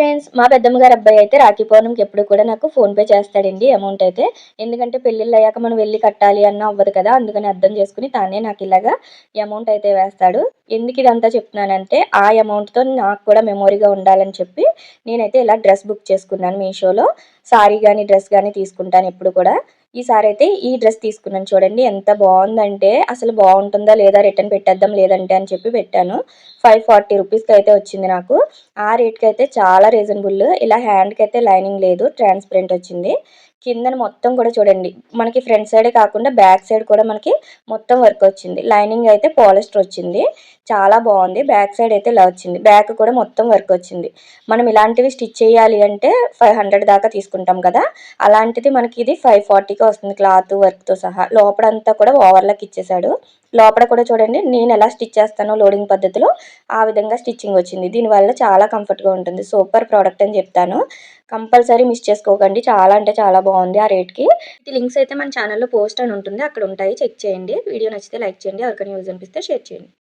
Friends మా పెద్దమ్మ గారు అబ్బాయి అయితే రాఖీ పౌర్ణమికి ఎప్పుడు కూడా నాకు ఫోన్పే చేస్తాడండి అమౌంట్ అయితే. ఎందుకంటే పెళ్ళిళ్ళు అయ్యాక మనం వెళ్ళి కట్టాలి అన్న అవ్వదు కదా అందుకని అర్థం చేసుకుని తానే నాకు ఇలాగా అమౌంట్ అయితే వేస్తాడు. ఎందుకు ఇదంతా చెప్తున్నానంటే ఆ అమౌంట్తో నాకు కూడా మెమొరీగా ఉండాలని చెప్పి నేనైతే ఇలా డ్రెస్ బుక్ చేసుకున్నాను మీషోలో. సారీ కానీ డ్రెస్ కానీ తీసుకుంటాను ఎప్పుడు కూడా. ఈసారి అయితే ఈ డ్రెస్ తీసుకున్నాను చూడండి ఎంత బాగుందంటే అసలు బాగుంటుందా లేదా రిటర్న్ పెట్టేద్దాం లేదంటే అని చెప్పి పెట్టాను. ఫైవ్ ఫార్టీ రూపీస్కి అయితే వచ్చింది నాకు. ఆ రేట్కి అయితే చాలా రీజనబుల్. ఇలా హ్యాండ్కి అయితే లైనింగ్ లేదు ట్రాన్స్పరెంట్ వచ్చింది. కిందన మొత్తం కూడా చూడండి మనకి ఫ్రంట్ సైడే కాకుండా బ్యాక్ సైడ్ కూడా మనకి మొత్తం వర్క్ వచ్చింది. లైనింగ్ అయితే పాలిస్టర్ వచ్చింది. చాలా బాగుంది. బ్యాక్ సైడ్ అయితే ఇలా వచ్చింది. బ్యాక్ కూడా మొత్తం వర్క్ వచ్చింది. మనం ఇలాంటివి స్టిచ్ చేయాలి అంటే ఫైవ్ హండ్రెడ్ దాకా తీసుకుంటాం కదా. అలాంటిది మనకి ఇది ఫైవ్ ఫార్టీకి వస్తుంది క్లాత్ వర్క్తో సహా. లోపలంతా కూడా ఓవర్లకి ఇచ్చేసాడు. లోపల కూడా చూడండి నేను ఎలా స్టిచ్ చేస్తానో లోడింగ్ పద్ధతిలో ఆ విధంగా స్టిచ్చింగ్ వచ్చింది. దీనివల్ల చాలా కంఫర్ట్గా ఉంటుంది. సూపర్ ప్రోడక్ట్ అని చెప్తాను. కంపల్సరీ మిస్ చేసుకోకండి. చాలా అంటే చాలా బాగుంది ఆ రేట్కి ఈ లింక్స్ అయితే మన ఛానల్లో పోస్ట్ అని ఉంటుంది. అక్కడ ఉంటాయి. చెక్ చేయండి. వీడియో నచ్చితే లైక్ చేయండి. ఎవరికైనా యూజ్ అనిపిస్తే షేర్ చేయండి.